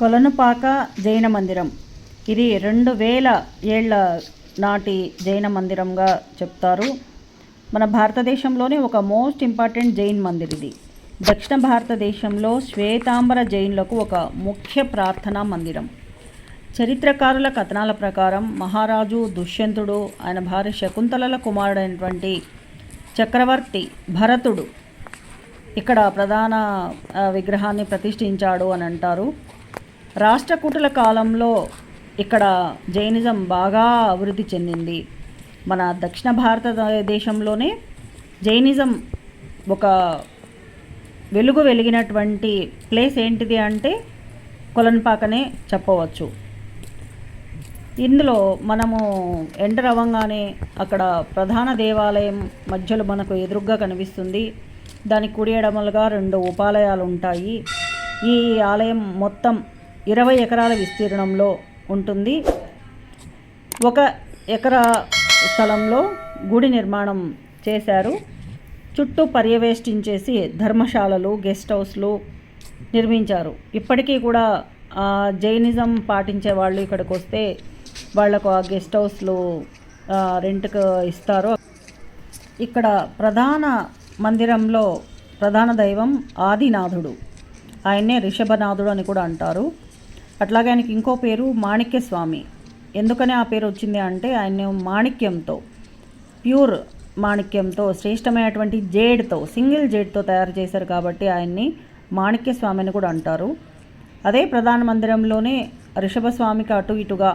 కొలనుపాక జైన మందిరం. ఇది రెండు వేల ఏళ్ళ నాటి జైన మందిరంగా చెప్తారు. మన భారతదేశంలోనే ఒక మోస్ట్ ఇంపార్టెంట్ జైన్ మందిర్ ఇది. దక్షిణ భారతదేశంలో శ్వేతాంబర జైన్లకు ఒక ముఖ్య ప్రార్థనా మందిరం. చరిత్రకారుల కథనాల ప్రకారం మహారాజు దుష్యంతుడు ఆయన భార్య శకుంతలల కుమారుడైనటువంటి చక్రవర్తి భరతుడు ఇక్కడ ప్రధాన విగ్రహాన్ని ప్రతిష్ఠించాడు అని అంటారు. రాష్ట్రకూటుల కాలంలో ఇక్కడ జైనిజం బాగా అభివృద్ధి చెందింది. మన దక్షిణ భారతదేశంలోనే జైనిజం ఒక వెలుగు వెలిగినటువంటి ప్లేస్ ఏంటిది అంటే కొలన్పాకనే చెప్పవచ్చు. ఇందులో మనము ఎంటర్ అవ్వగానే అక్కడ ప్రధాన దేవాలయం మధ్యలో మనకు ఎదురుగ్గా కనిపిస్తుంది. దానికి కుడి ఎడమలుగా రెండు ఉపాలయాలు ఉంటాయి ఈ ఆలయం మొత్తం ఇరవై ఎకరాల విస్తీర్ణంలో ఉంటుంది. ఒక ఎకరా స్థలంలో గుడి నిర్మాణం చేశారు. చుట్టూ పర్యవేష్టించేసి ధర్మశాలలు గెస్ట్ హౌస్లు నిర్మించారు. ఇప్పటికీ కూడా జైనిజం పాటించే వాళ్ళు ఇక్కడికి వస్తే వాళ్ళకు ఆ గెస్ట్ హౌస్లు రెంట్కు రెంట్కి ఇస్తారు. ఇక్కడ ప్రధాన మందిరంలో ప్రధాన దైవం ఆదినాథుడు. ఆయన్నే రిషభనాథుడు అని కూడా అంటారు. అట్లాగే ఆయనకి ఇంకో పేరు మాణిక్య స్వామి ఎందుకని ఆ పేరు వచ్చింది అంటే ఆయన మాణిక్యంతో ప్యూర్ మాణిక్యంతో శ్రేష్టమైనటువంటి జేడ్తో సింగిల్ జేడ్తో తయారు చేశారు కాబట్టి ఆయన్ని మాణిక్య స్వామి అని కూడా అంటారు. అదే ప్రధాన మందిరంలోనే ఋషభస్వామికి అటు ఇటుగా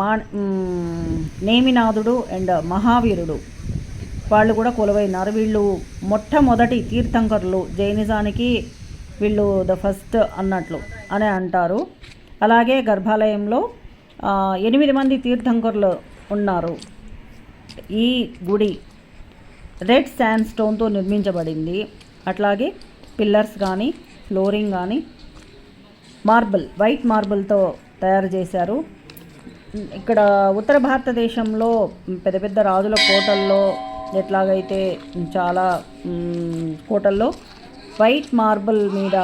మా నేమినాథుడు అండ్ మహావీరుడు. వాళ్ళు కూడా కొలువైనారు. వీళ్ళు మొట్టమొదటి తీర్థంకరులు జైనిజానికి వీళ్ళు ద ఫస్ట్ అన్నట్లు. అని అంటారు. అలాగే గర్భాలయంలో ఎనిమిది మంది తీర్థంకరులు ఉన్నారు. ఈ గుడి రెడ్ శాండ్ స్టోన్తో నిర్మించబడింది. అట్లాగే పిల్లర్స్ కానీ ఫ్లోరింగ్ కానీ మార్బుల్ వైట్ మార్బుల్తో తయారు చేశారు. ఇక్కడ ఉత్తర భారతదేశంలో పెద్ద పెద్ద రాజుల కోటల్లో ఎట్లాగైతే చాలా కోటల్లో వైట్ మార్బుల్ మీద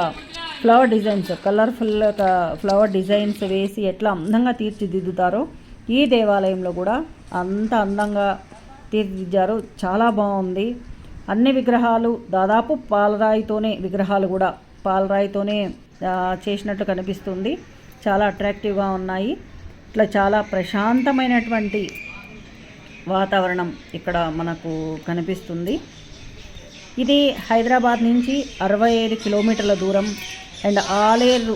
flower designs colourful flower designs వేసి ఎట్లా అందంగా తీర్చిదిద్దుతారో ఈ దేవాలయంలో కూడా అంత అందంగా తీర్చిదిద్దారు. చాలా బాగుంది. అన్ని విగ్రహాలు దాదాపు పాలరాయితోనే విగ్రహాలు కూడా పాలరాయితోనే చేసినట్లు చేసినట్టు కనిపిస్తుంది. చాలా అట్రాక్టివ్గా ఉన్నాయి. ఇట్లా చాలా ప్రశాంతమైనటువంటి వాతావరణం ఇక్కడ మనకు కనిపిస్తుంది. ఇది హైదరాబాద్ నుంచి అరవై ఐదు కిలోమీటర్ల దూరం అండ్ ఆలేరు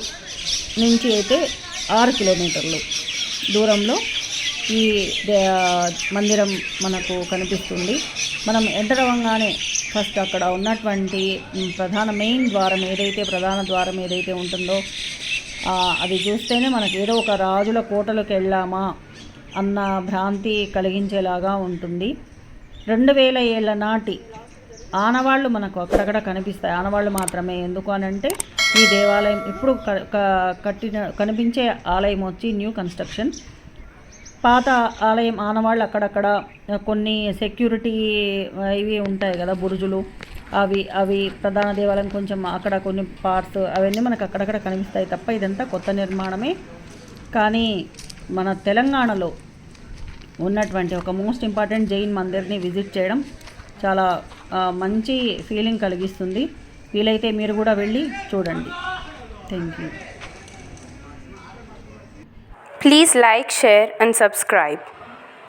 నుంచి అయితే ఆరు కిలోమీటర్లు దూరంలో ఈ మందిరం మనకు కనిపిస్తుంది. మనం ఎంటర్ అవ్వగానే ఫస్ట్ అక్కడ ఉన్నటువంటి ప్రధాన మెయిన్ ద్వారం ఏదైతే ప్రధాన ద్వారం ఏదైతే ఉంటుందో అది చూస్తేనే మనకు ఏదో ఒక రాజుల కోటలోకి వెళ్ళామా అన్న భ్రాంతి కలిగించేలాగా ఉంటుంది. రెండు వేల ఏళ్ళ నాటి ఆనవాళ్ళు మనకు అక్కడక్కడ కనిపిస్తాయి. ఆనవాళ్ళు మాత్రమే. ఎందుకు అని అంటే ఈ దేవాలయం ఇప్పుడు క- క- కట్టిన కనిపించే ఆలయం వచ్చి న్యూ కన్స్ట్రక్షన్. పాత ఆలయం ఆనవాళ్ళు అక్కడక్కడ కొన్ని సెక్యూరిటీ ఇవి ఉంటాయి కదా బురుజులు. అవి అవి ప్రధాన దేవాలయం కొంచెం అక్కడ కొన్ని పార్ట్స్ అవన్నీ మనకు అక్కడక్కడ కనిపిస్తాయి తప్ప ఇదంతా కొత్త నిర్మాణమే. కానీ మన తెలంగాణలో ఉన్నటువంటి ఒక మోస్ట్ ఇంపార్టెంట్ జైన్ మందిర్ని విజిట్ చేయడం చాలా మంచి ఫీలింగ్ కలిగిస్తుంది. వీలైతే మీరు కూడా వెళ్ళి చూడండి. Thank you please like share and subscribe